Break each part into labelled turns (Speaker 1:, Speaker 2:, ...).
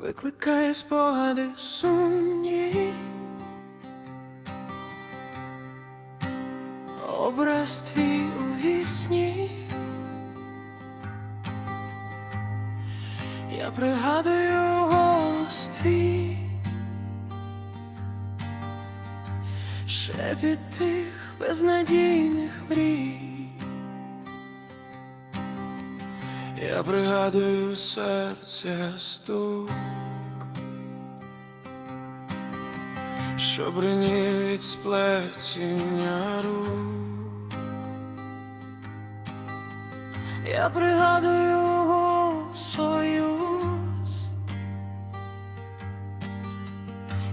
Speaker 1: викликає спогади сумні. Образ твій у вісні. Я пригадую голос твій, шепіт тих безнадійних мрій. Я пригадую серця стук, що бринів сплетіння рук. Я пригадую союз,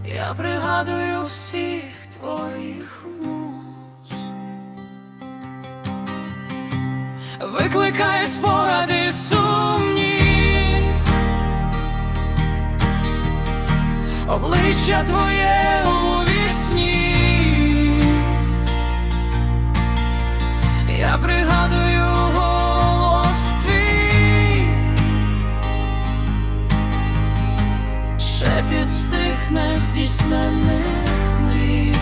Speaker 1: я пригадую всіх твоїх муз. Викликає спогади обличчя твоє у вісні. Я пригадую голос твій, шепіт з тих нездійснених мрій.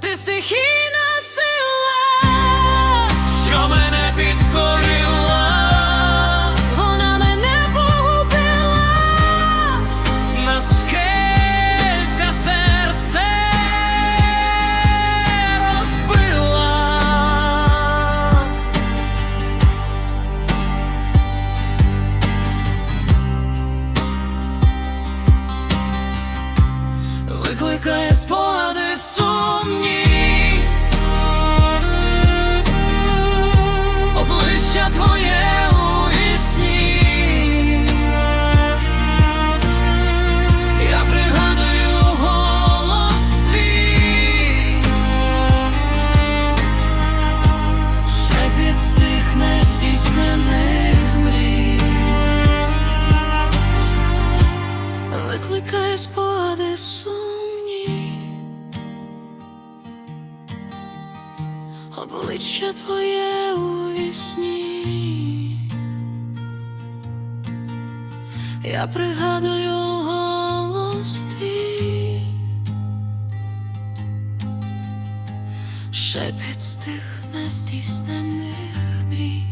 Speaker 1: Ти стихійна Викликає спогади сумні. Обличчя твоє у вісні. Я пригадую голос твій. Шепіт з тих нездійснених мрій. Викликає спогади сумні Обличчя твоє у вісні. Я пригадую голос твій. Шепіт з тих нестійснених мрій